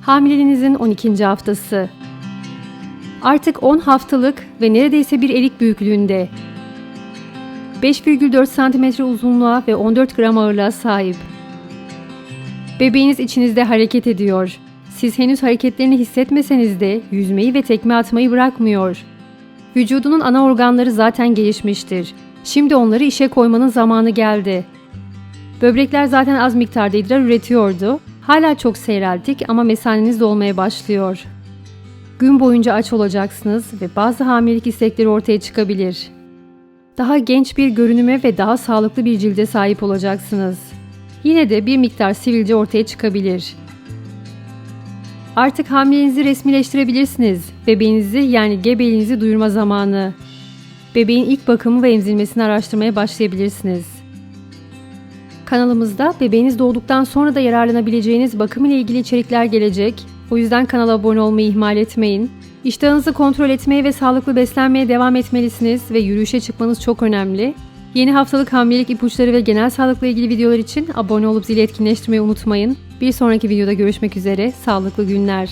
Hamileliğinizin 12. haftası. Artık 10 haftalık ve neredeyse bir erik büyüklüğünde. 5,4 cm uzunluğa ve 14 gram ağırlığa sahip. Bebeğiniz içinizde hareket ediyor. Siz henüz hareketlerini hissetmeseniz de yüzmeyi ve tekme atmayı bırakmıyor. Vücudunun ana organları zaten gelişmiştir. Şimdi onları işe koymanın zamanı geldi. Böbrekler zaten az miktarda idrar üretiyordu. Hala çok seyreldik ama mesaneniz dolmaya başlıyor. Gün boyunca aç olacaksınız ve bazı hamilelik istekleri ortaya çıkabilir. Daha genç bir görünüme ve daha sağlıklı bir cilde sahip olacaksınız. Yine de bir miktar sivilce ortaya çıkabilir. Artık hamileliğinizi resmileştirebilirsiniz. Bebeğinizi yani gebeliğinizi duyurma zamanı. Bebeğin ilk bakımı ve emzirmesini araştırmaya başlayabilirsiniz. Kanalımızda bebeğiniz doğduktan sonra da yararlanabileceğiniz bakım ile ilgili içerikler gelecek. O yüzden kanala abone olmayı ihmal etmeyin. İştahınızı kontrol etmeye ve sağlıklı beslenmeye devam etmelisiniz ve yürüyüşe çıkmanız çok önemli. Yeni haftalık hamilelik ipuçları ve genel sağlıkla ilgili videolar için abone olup zili etkinleştirmeyi unutmayın. Bir sonraki videoda görüşmek üzere. Sağlıklı günler.